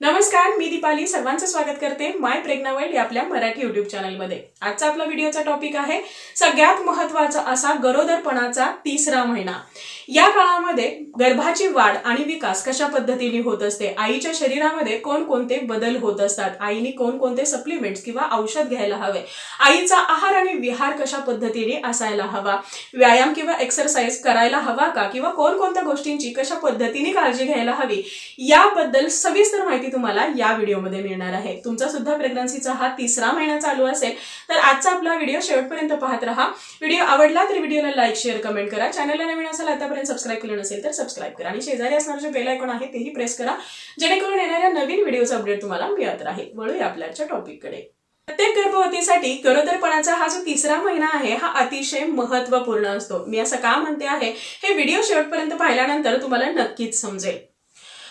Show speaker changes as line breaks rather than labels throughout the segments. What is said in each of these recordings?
नमस्कार मी दीपाली. सर्वांचं स्वागत करते माय प्रेग्ना वर्ल्ड या आपल्या मराठी युट्यूब चॅनलमध्ये आजचा आपला व्हिडिओचा टॉपिक आहे सगळ्यात महत्त्वाचा असा गरोदरपणाचा तिसरा महिना. या काळामध्ये गर्भाची वाढ आणि विकास कशा पद्धतीने होत असते? आईच्या शरीरामध्ये कोणकोणते बदल होत असतात? आईने कोणकोणते सप्लिमेंट्स किंवा औषध घ्यायला हवे? आईचा आहार आणि विहार कशा पद्धतीने असायला हवा? व्यायाम किंवा एक्सरसाइज करायला हवा का? किंवा कोणकोणत्या गोष्टींची कशा पद्धतीने काळजी घ्यायला हवी? याबद्दल सविस्तर माहिती तुम्हाला या व्हिडिओमध्ये मिळणार आहे. तुमचा सुद्धा प्रेग्नन्सीचा हा तिसरा महिना चालू असेल तर आजचा आपला व्हिडिओ शेवटपर्यंत पाहत राहा. व्हिडिओ आवडला तर व्हिडिओला लाईक शेअर कमेंट करा. चॅनलला नवीन असेल आतापर्यंत सबस्क्राईब केलं नसेल तर सबस्क्राईब करा. आणि शेजारी असणारं जे बेल आयकॉन आहे तेही प्रेस करा. जेणेकरून येणाऱ्या नवीन व्हिडिओचा अपडेट तुम्हाला मिळत राहील. वळूया आपल्याच्या टॉपिककडे प्रत्येक गर्भवतीसाठी गरोदरपणाचा हा जो तिसरा महिना आहे हा अतिशय महत्त्वपूर्ण असतो. मी असं का म्हणते आहे हे व्हिडिओ शेवटपर्यंत पाहिल्यानंतर तुम्हाला नक्कीच समजेल.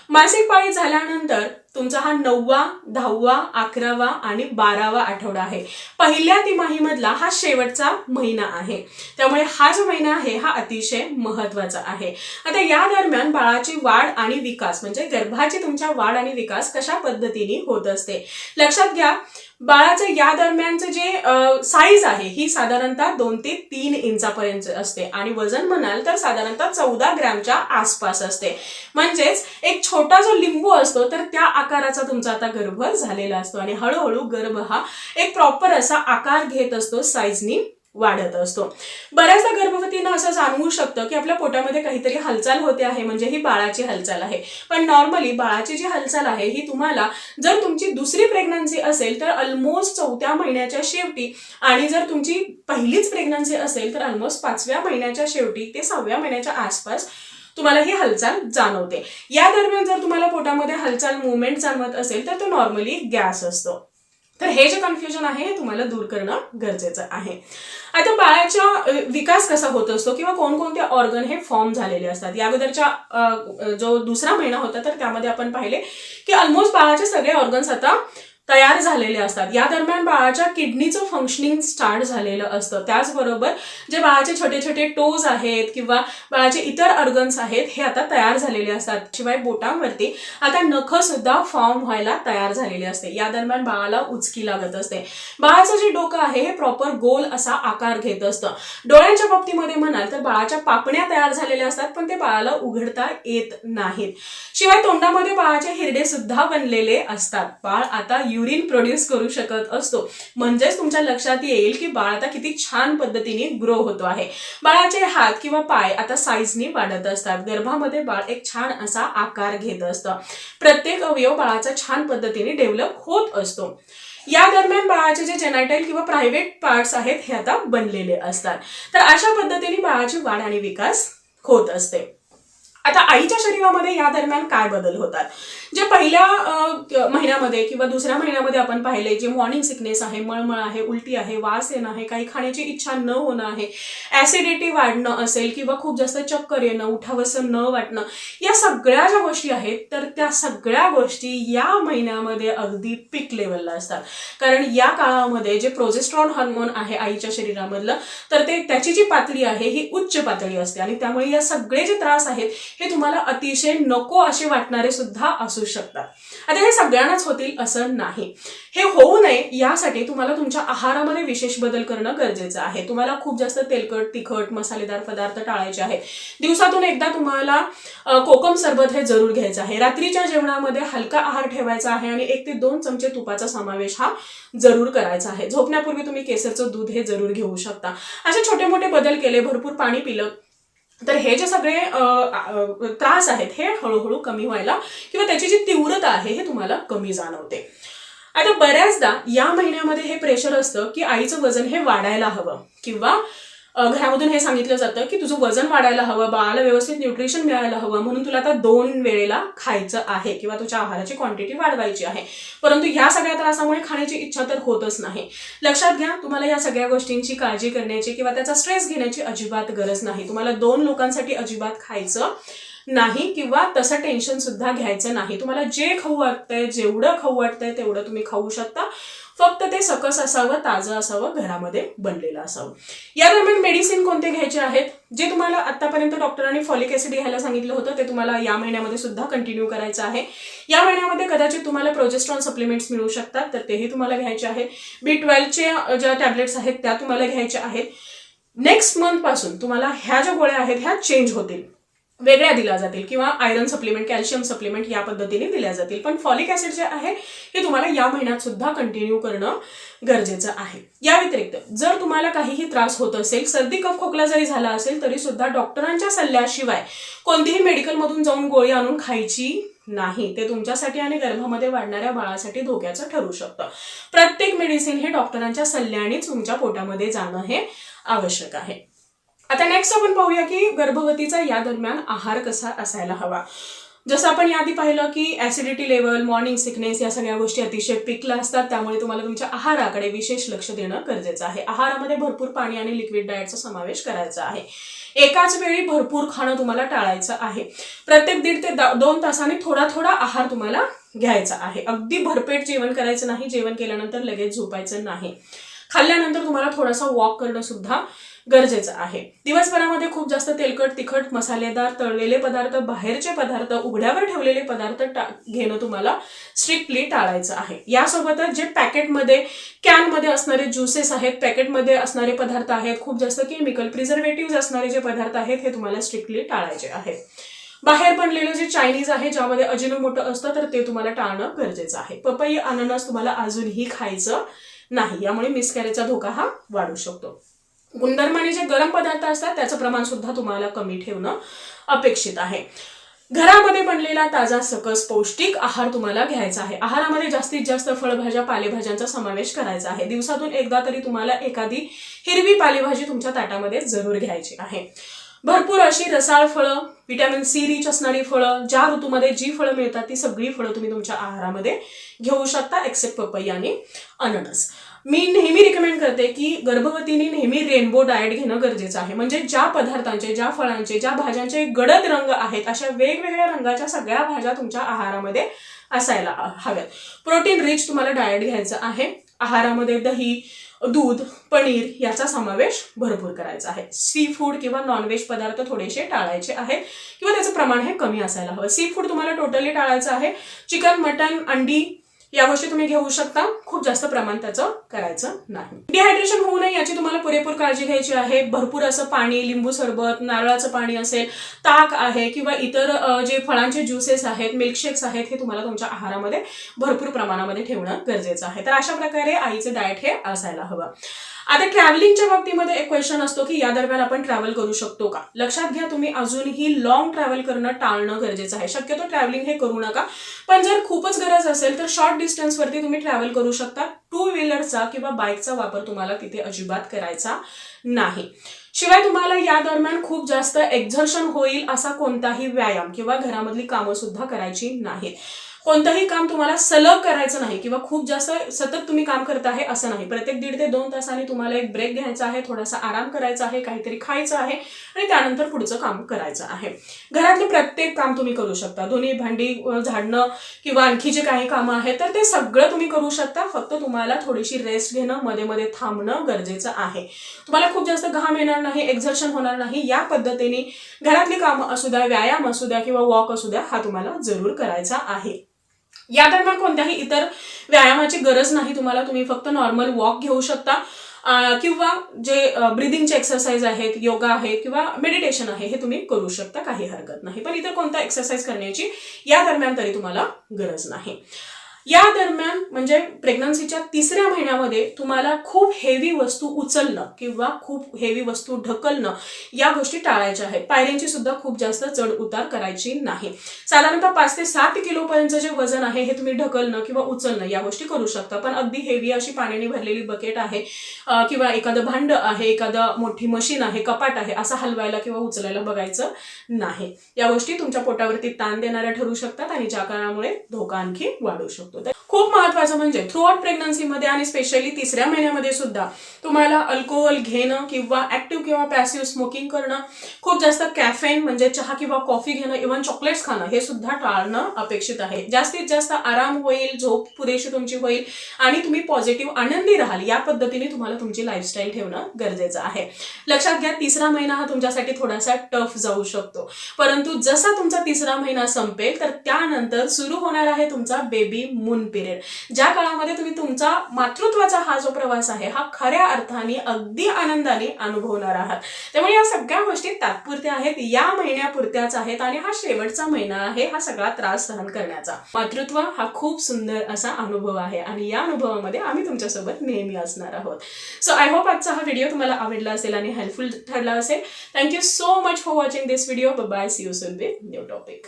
मासिक पाळी झाल्यानंतर तुमचा हा नववा दहावा अकरावा आणि बारावा आठवडा आहे. पहिल्या तिमाहीमधला हा शेवटचा महिना आहे. त्यामुळे हा जो महिना आहे हा अतिशय महत्त्वाचा आहे. आता या दरम्यान बाळाची वाढ आणि विकास म्हणजे गर्भाची तुमच्या वाढ आणि विकास कशा पद्धतीने होत असते? लक्षात घ्या बाळाचं या दरम्यानचं जे साईज आहे ही साधारणतः दोन ते तीन इंचापर्यंत असते. आणि वजन म्हणाल तर साधारणतः चौदा ग्रॅमच्या आसपास असते. म्हणजेच एक छोटा जो लिंबू असतो तर त्या आकाराचा तुमचा आता गर्भ झालेला असतो आणि हळूहळू गर्भ हा एक प्रॉपर असा आकार घेत असतो साईजनी वाढत असतो. बऱ्याचदा गर्भवतीनं असं जाणवू शकतं की आपल्या पोटामध्ये काहीतरी हालचाल होते आहे म्हणजे ही बाळाची हालचाल आहे. पण नॉर्मली बाळाची जी हालचाल आहे ही तुम्हाला जर तुमची दुसरी प्रेग्नन्सी असेल तर ऑलमोस्ट चौथ्या महिन्याच्या शेवटी आणि जर तुमची पहिलीच प्रेग्नन्सी असेल तर ऑलमोस्ट पाचव्या महिन्याच्या शेवटी ते सहाव्या महिन्याच्या आसपास तुम्हाला ही हालचाल जाणवते. या दरम्यान जर तुम्हाला पोटामध्ये हालचाल मुवमेंट जाणवत असेल तर तो नॉर्मली गॅस असतो. तर हे जे कन्फ्युजन आहे हे तुम्हाला दूर करणं गरजेचं आहे. आता बाळाचा विकास कसा होत असतो किंवा कोणकोणते ऑर्गन हे फॉर्म झालेले असतात? या अगोदरच्या जो दुसरा महिना होता तर त्यामध्ये आपण पाहिले की ऑलमोस्ट बाळाचे सगळे ऑर्गन्स आता तयार झालेले असतात. या दरम्यान बाळाच्या किडनीचं फंक्शनिंग स्टार्ट झालेलं असतं. त्याचबरोबर जे बाळाचे छोटे छोटे टोज आहेत किंवा बाळाचे इतर अर्गन्स आहेत हे आता तयार झालेले असतात. शिवाय बोटांवरती आता नखं सुद्धा फॉर्म व्हायला तयार झालेली असते. या दरम्यान बाळाला उचकी लागत असते. बाळाचं जे डोकं आहे हे प्रॉपर गोल असा आकार घेत असतं. डोळ्यांच्या बाबतीमध्ये म्हणाल तर बाळाच्या पापण्या तयार झालेल्या असतात पण ते बाळाला उघडता येत नाहीत. शिवाय तोंडामध्ये बाळाचे हिरडे सुद्धा बनलेले असतात. बाळ आता युरिन प्रोड्यूस करू शकत असतो. म्हणजेच तुमच्या लक्षात येईल की बाळ आता किती छान पद्धतीने ग्रो होतो आहे. बाळाचे हात किंवा पाय आता साईजने वाढत असतात. गर्भामध्ये बाळ एक छान असा आकार घेत असतं. प्रत्येक अवयव बाळाचा छान पद्धतीने डेव्हलप होत असतो. या दरम्यान बाळाचे जे जेनायटाईल किंवा प्रायव्हेट पार्ट्स आहेत हे आता बनलेले असतात. तर अशा पद्धतीने बाळाची वाढ आणि विकास होत असते. आता आईच्या शरीरामध्ये या दरम्यान काय बदल होतात? जे पहिल्या महिन्यामध्ये किंवा दुसऱ्या महिन्यामध्ये आपण पाहिले जे मॉर्निंग सिकनेस आहे मळमळ आहे उलटी आहे वास येणं आहे काही खाण्याची इच्छा न होणं आहे ऍसिडिटी वाढणं असेल किंवा खूप जास्त चक्कर येणं उठावसं न वाटणं या सगळ्या ज्या गोष्टी आहेत तर त्या सगळ्या गोष्टी या महिन्यामध्ये अगदी पीक लेवलला असतात. कारण या काळामध्ये जे प्रोजेस्ट्रॉन हार्मोन आहे आईच्या शरीरामधलं तर ते त्याची जी पातळी आहे ही उच्च पातळी असते. आणि त्यामुळे या सगळे जे त्रास आहेत हे तुम्हाला अतिशय नको असे वाटणारे सुद्धा असू शकतात. आता हे सगळ्यांनाच होतील असं नाही. हे होऊ नये यासाठी तुम्हाला तुमच्या आहारामध्ये विशेष बदल करणं गरजेचं आहे. तुम्हाला खूप जास्त तेलकट तिखट मसालेदार पदार्थ टाळायचे आहेत. दिवसातून एकदा तुम्हाला कोकम सरबत हे जरूर घ्यायचं आहे. रात्रीच्या जेवणामध्ये हलका आहार ठेवायचा आहे आणि एक ते दोन चमचे तुपाचा समावेश हा जरूर करायचा आहे. झोपण्यापूर्वी तुम्ही केसरचं दूध हे जरूर घेऊ शकता. असे छोटे मोठे बदल केले भरपूर पाणी पिलं तर हे जे सगळे त्रास आहेत हे हळूहळू कमी व्हायला किंवा त्याची जी तीव्रता आहे हे तुम्हाला कमी जाणवते. आता बऱ्याचदा या महिन्यामध्ये हे प्रेशर असतं की आईचं वजन हे वाढायला हवं किंवा घरामधून हे सांगितलं जातं की तुझं वजन वाढायला हवं बाळाला व्यवस्थित न्यूट्रिशन मिळायला हवं म्हणून तुला आता दोन वेळेला खायचं आहे किंवा तुझ्या आहाराची क्वांटिटी वाढवायची आहे. परंतु ह्या सगळ्या त्रासामुळे खाण्याची इच्छा तर होतच नाही. लक्षात घ्या तुम्हाला या सगळ्या गोष्टींची काळजी करण्याची किंवा त्याचा स्ट्रेस घेण्याची अजिबात गरज नाही. तुम्हाला दोन लोकांसाठी अजिबात खायचं नाही किंवा तसं टेन्शन सुद्धा घ्यायचं नाही. तुम्हाला जे खाऊ वाटतंय जेवढं खाऊ वाटतंय तेवढं तुम्ही खाऊ शकता. फक्त ते सकस असावं ताजं असावं घरामध्ये बनलेलं असावं. या दरम्यान मेडिसिन कोणते घ्यायचे आहेत? जे तुम्हाला आतापर्यंत डॉक्टरांनी फॉलिक ऍसिड घ्यायला सांगितलं होतं ते तुम्हाला या महिन्यामध्ये सुद्धा कंटिन्यू करायचं आहे. या महिन्यामध्ये कदाचित तुम्हाला प्रोजेस्ट्रॉन सप्लिमेंट्स मिळू शकतात तर तेही तुम्हाला घ्यायचे आहेत. बी ट्वेल्वचे ज्या टॅबलेट्स आहेत त्या तुम्हाला घ्यायच्या आहेत. नेक्स्ट मंथपासून तुम्हाला ह्या ज्या गोळ्या आहेत ह्या चेंज होतील. वेगळ्या दिल्या जातील किंवा आयरन सप्लिमेंट कॅल्शियम सप्लिमेंट या पद्धतीने दिल्या जातील. पण फॉलिक ऍसिड जे आहे हे तुम्हाला या महिन्यात सुद्धा कंटिन्यू करणं गरजेचं आहे. या व्यतिरिक्त जर तुम्हाला काहीही त्रास होत असेल सर्दी कफ खोकला जरी झाला असेल तरी सुद्धा डॉक्टरांच्या सल्ल्याशिवाय कोणतीही मेडिकलमधून जाऊन गोळी आणून खायची नाही. ते तुमच्यासाठी आणि गर्भामध्ये वाढणाऱ्या बाळासाठी धोक्याचं ठरू शकतं. प्रत्येक मेडिसिन हे डॉक्टरांच्या सल्ल्यानेच तुमच्या पोटामध्ये जाणं हे आवश्यक आहे. आता नेक्स्ट आपण पाहूया की गर्भवतीचा या दरम्यान आहार कसा असायला हवा. जसं आपण याआधी पाहिलं की ऍसिडिटी लेवल मॉर्निंग सिकनेस या सगळ्या गोष्टी अतिशय पिकला असतात. त्यामुळे तुम्हाला तुमच्या आहाराकडे विशेष लक्ष देणं गरजेचं आहे. आहारामध्ये भरपूर पाणी आणि लिक्विड डाएटचा समावेश करायचा आहे. एकाच वेळी भरपूर खाणं तुम्हाला टाळायचं आहे. प्रत्येक दीड ते दोन तासाने थोडा थोडा आहार तुम्हाला घ्यायचा आहे. अगदी भरपेट जेवण करायचं नाही जेवण केल्यानंतर लगेच झोपायचं नाही. खाल्ल्यानंतर तुम्हाला थोडासा वॉक करणं सुद्धा गरजेचं आहे. दिवसभरामध्ये खूप जास्त तेलकट तिखट मसालेदार तळलेले पदार्थ बाहेरचे पदार्थ उघड्यावर ठेवलेले पदार्थ टा- घेणं तुम्हाला स्ट्रिक्टली टाळायचं आहे. यासोबतच जे पॅकेटमध्ये कॅनमध्ये असणारे ज्युसेस आहेत पॅकेटमध्ये असणारे पदार्थ आहेत खूप जास्त केमिकल प्रिझर्वेटिव्ह असणारे जे पदार्थ आहेत हे तुम्हाला स्ट्रिक्टली टाळायचे आहेत बाहेर बनलेलं जे चायनीज आहे ज्यामध्ये अजिनोमोटो असतं तर ते तुम्हाला टाळणं गरजेचं आहे. पपई अननस तुम्हाला अजूनही खायचं नाही. यामुळे मिसकॅरेजचा धोका हा वाढू शकतो. गुणधर्माने जे गरम पदार्थ असतात त्याचं प्रमाण सुद्धा तुम्हाला कमी ठेवणं अपेक्षित आहे. घरामध्ये बनलेला ताजा सकस पौष्टिक आहार तुम्हाला घ्यायचा आहे. आहारामध्ये जास्तीत जास्त फळभाज्या पालेभाज्यांचा समावेश करायचा आहे. दिवसातून एकदा तरी तुम्हाला एखादी हिरवी पालेभाजी तुमच्या ताटामध्ये जरूर घ्यायची आहे. भरपूर अशी रसाळ फळं विटॅमिन सी रिच असणारी फळं ज्या ऋतूमध्ये जी फळं मिळतात ती सगळी फळं तुम्ही तुमच्या आहारामध्ये घेऊ शकता एक्सेप्ट पपई आणि अननस. मी नेहमी रिकमेंड करते की गर्भवतीने नेहमी रेनबो डाएट घेणं गरजेचं आहे. म्हणजे ज्या पदार्थांचे ज्या फळांचे ज्या भाज्यांचे गडद रंग आहेत अशा वेगवेगळ्या रंगाच्या सगळ्या भाज्या तुमच्या आहारामध्ये असायला हव्यात. प्रोटीन रिच तुम्हाला डाएट घ्यायचं आहे. आहारामध्ये दही दूध पनीर याचा समावेश भरपूर करायचा आहे. सी फूड किंवा नॉनव्हेज पदार्थ थोडेसे टाळायचे आहेत किंवा त्याचं प्रमाण हे कमी असायला हवं. सी फूड तुम्हाला टोटली टाळायचं आहे. चिकन मटन अंडी या गोष्टी तुम्ही घेऊ शकता. खूप जास्त प्रमाण त्याचं करायचं नाही. डिहायड्रेशन होऊ नये याची तुम्हाला पुरेपूर काळजी घ्यायची आहे. भरपूर असं पाणी लिंबू सरबत नारळाचं पाणी असेल ताक आहे किंवा इतर जे फळांचे ज्युसेस आहेत मिल्कशेक्स आहेत हे तुम्हाला तुमच्या आहारामध्ये भरपूर प्रमाणामध्ये ठेवणं गरजेचं आहे. तर अशा प्रकारे आईचं डाएट हे असायला हवं. आता ट्रॅव्हलिंगच्या बाबतीमध्ये एक क्वेश्चन असतो की या दरम्यान आपण ट्रॅव्हल करू शकतो का? लक्षात घ्या तुम्ही अजूनही लॉंग ट्रॅव्हल करणं टाळणं गरजेचं आहे. शक्यतो ट्रॅव्हलिंग हे करू नका. पण जर खूपच गरज असेल तर शॉर्ट डिस्टन्सवरती तुम्ही ट्रॅव्हल करू शकता. टू व्हीलरचा किंवा बाईकचा वापर तुम्हाला तिथे अजिबात करायचा नाही. शिवाय तुम्हाला या दरम्यान खूप जास्त एक्झर्शन होईल असा कोणताही व्यायाम किंवा घरामधली कामं सुद्धा करायची नाहीत. कोणतंही काम तुम्हाला सलग करायचं नाही किंवा खूप जास्त सतत तुम्ही काम करत आहे असं नाही. प्रत्येक दीड ते दोन तासांनी तुम्हाला एक ब्रेक घ्यायचा आहे थोडासा आराम करायचा आहे काहीतरी खायचं आहे आणि त्यानंतर पुढचं काम करायचं आहे. घरातले प्रत्येक काम तुम्ही करू शकता. दोन्ही भांडी झाडणं किंवा आणखी जे काही कामं आहेत तर ते सगळं तुम्ही करू शकता. फक्त तुम्हाला थोडीशी रेस्ट घेणं मध्ये मध्ये थांबणं गरजेचं आहे. तुम्हाला खूप जास्त घाम येणार नाही एक्झर्शन होणार नाही या पद्धतीने घरातली कामं असू द्या व्यायाम असू द्या किंवा वॉक असू द्या हा तुम्हाला जरूर करायचा आहे. या दरम्यान कोणत्याही इतर व्यायामाची गरज नाही. तुम्हाला तुम्ही फक्त नॉर्मल वॉक घेऊ शकता. किंवा जे ब्रिदिंगचे एक्सरसाइज आहेत योगा आहे किंवा मेडिटेशन आहे हे तुम्ही करू शकता. काही हरकत नाही. पण इतर कोणता एक्सरसाइज करण्याची या दरम्यान तरी तुम्हाला गरज नाही. या दरम्यान म्हणजे प्रेग्नन्सीच्या तिसऱ्या महिन्यामध्ये तुम्हाला खूप हेवी वस्तू उचलणं किंवा खूप हेवी वस्तू ढकलणं या गोष्टी टाळायच्या आहेत. पायऱ्यांची सुद्धा खूप जास्त चढ उतार करायची नाही. साधारणतः पाच ते सात किलोपर्यंत जे वजन आहे हे तुम्ही ढकलणं किंवा उचलणं या गोष्टी करू शकता. पण अगदी हेवी अशी पाण्याने भरलेली बकेट आहे किंवा एखादं भांड आहे एखादं मोठी मशीन आहे कपाट आहे असं हलवायला किंवा उचलायला बघायचं नाही. या गोष्टी तुमच्या पोटावरती ताण देणाऱ्या ठरू शकतात आणि ज्या कारणामुळे धोका आणखी वाढू शकतो. But they खूप महत्वाचं म्हणजे थ्रू आउट प्रेग्नन्सीमध्ये आणि स्पेशली तिसऱ्या महिन्यामध्ये सुद्धा तुम्हाला अल्कोहोल घेणं किंवा ऍक्टिव्ह किंवा पॅसिव्ह स्मोकिंग करणं खूप जास्त कॅफेन म्हणजे चहा किंवा कॉफी घेणं इव्हन चॉकलेट्स खाणं हे सुद्धा टाळणं अपेक्षित आहे. जास्तीत जास्त आराम होईल झोप पुरेशी तुमची होईल आणि तुम्ही पॉझिटिव्ह आनंदी राहाल या पद्धतीने तुम्हाला तुमची लाईफस्टाईल ठेवणं गरजेचं आहे. लक्षात घ्या तिसरा महिना हा तुमच्यासाठी थोडासा टफ जाऊ शकतो. परंतु जसा तुमचा तिसरा महिना संपेल तर त्यानंतर सुरू होणार आहे तुमचा बेबी मून पिरियड ज्या काळामध्ये तुम्ही तुमचा मातृत्वाचा हा जो प्रवास आहे हा खऱ्या अर्थाने अगदी आनंदाने अनुभवणार आहात. त्यामुळे या सगळ्या गोष्टी तात्पुरत्या आहेत या महिन्यापुरत्याच आहेत आणि हा शेवटचा महिना आहे हा सगळा त्रास सहन करण्याचा. मातृत्व हा खूप सुंदर असा अनुभव आहे आणि या अनुभवामध्ये आम्ही तुमच्यासोबत नेहमी असणार आहोत. सो आय होप आजचा हा व्हिडिओ तुम्हाला आवडला असेल आणि हेल्पफुल ठरला असेल. Thank you so much for watching this video bye see you soon with new topic